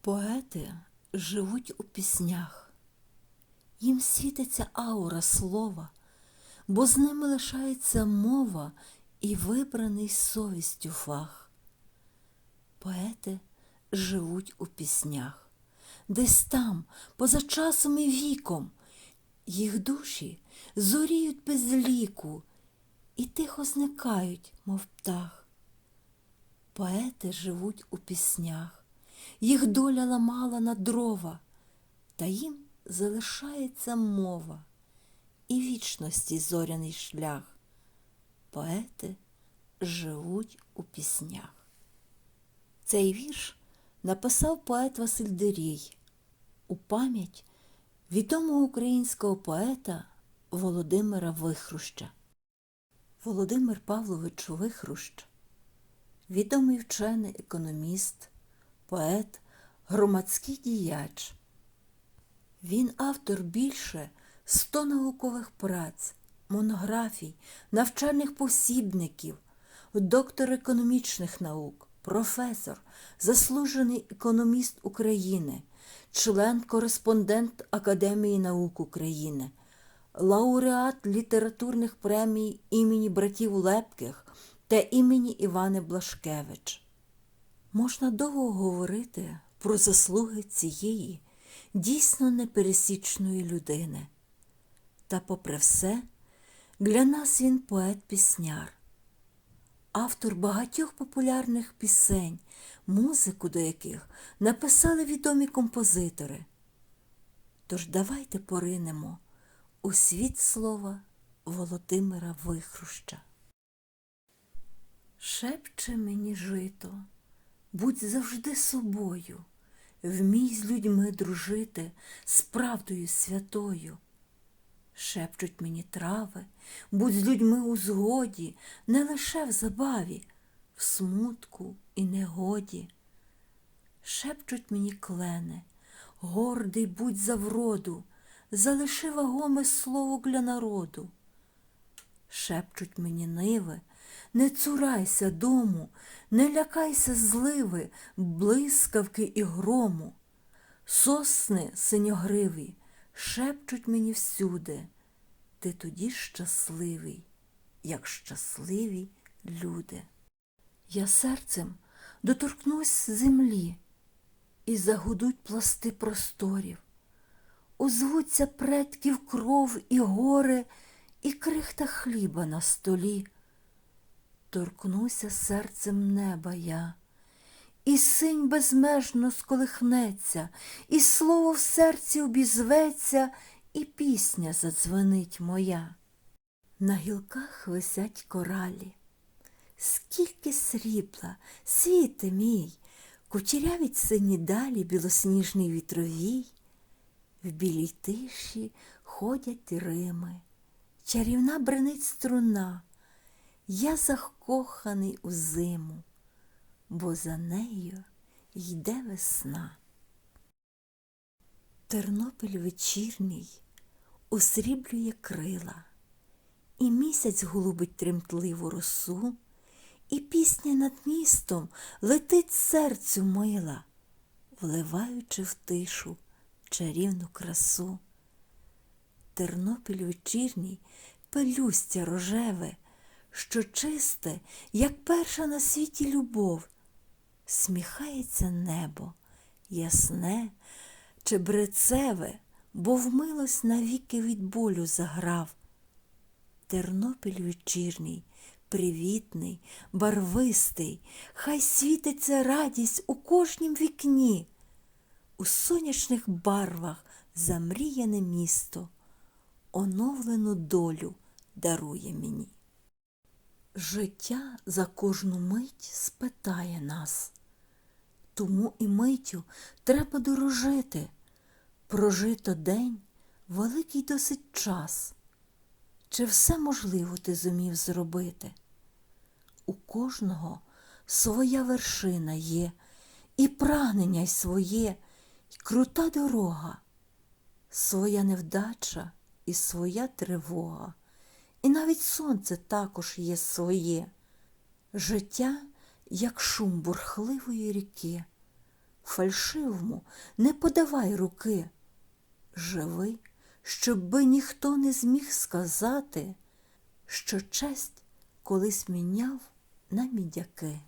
Поети живуть у піснях, їм світиться аура слова, бо з ними лишається мова і вибраний совістю фах. Поети живуть у піснях, десь там, поза часом і віком, їх душі зоріють без ліку і тихо зникають, мов птах. Поети живуть у піснях, їх доля ламала на дрова, та їм залишається мова і вічності зоряний шлях. Поети живуть у піснях. Цей вірш написав поет Василь Дирій у пам'ять відомого українського поета Володимира Вихруща. Володимир Павлович Вихрущ відомий вчений економіст, поет, громадський діяч. Він автор більше ста наукових праць, монографій, навчальних посібників, доктор економічних наук, професор, заслужений економіст України, член-кореспондент Академії наук України, лауреат літературних премій імені братів Лепких та імені Івани Блашкевич. Можна довго говорити про заслуги цієї дійсно непересічної людини. Та, попри все, для нас він поет-пісняр, автор багатьох популярних пісень, музику до яких написали відомі композитори. Тож давайте поринемо у світ слова Володимира Вихруща. Шепче мені жито, будь завжди собою, вмій з людьми дружити з правдою святою. Шепчуть мені трави, будь з людьми у згоді, не лише в забаві, в смутку і негоді. Шепчуть мені клени, гордий будь за вроду, залиши вагоме слово для народу. Шепчуть мені ниви, не цурайся дому, не лякайся зливи, блискавки і грому. Сосни синьогриві шепчуть мені всюди. Ти тоді щасливий, як щасливі люди. Я серцем доторкнусь землі, і загудуть пласти просторів. Озвуться предків кров і гори, і крихта хліба на столі. Торкнуся серцем неба я, і синь безмежно сколихнеться, і слово в серці обізветься, і пісня задзвенить моя. На гілках висять коралі, скільки срібла, світе мій, кучерявить сині далі білосніжний вітровій, в білій тиші ходять рими, чарівна бренить струна. Я закоханий у зиму, бо за нею йде весна. Тернопіль вечірній усріблює крила, і місяць голубить тремтливу росу, і пісня над містом летить серцю мила, вливаючи в тишу чарівну красу. Тернопіль вечірній пелюстя рожеве що чисте, як перша на світі любов, сміхається небо, ясне, чебрецеве, бо вмилось навіки від болю заграв. Тернопіль вечірній, привітний, барвистий, хай світиться радість у кожнім вікні, у сонячних барвах замріяне місто, оновлену долю дарує мені. Життя за кожну мить спитає нас, тому і миттю треба дорожити. Прожито день великий досить час. Чи все можливо ти зумів зробити? У кожного своя вершина є, і прагнення й своє, і крута дорога, своя невдача і своя тривога. І навіть сонце також є своє. Життя, як шум бурхливої ріки, фальшивому не подавай руки. Живи, щоби ніхто не зміг сказати, що честь колись міняв на мідяки.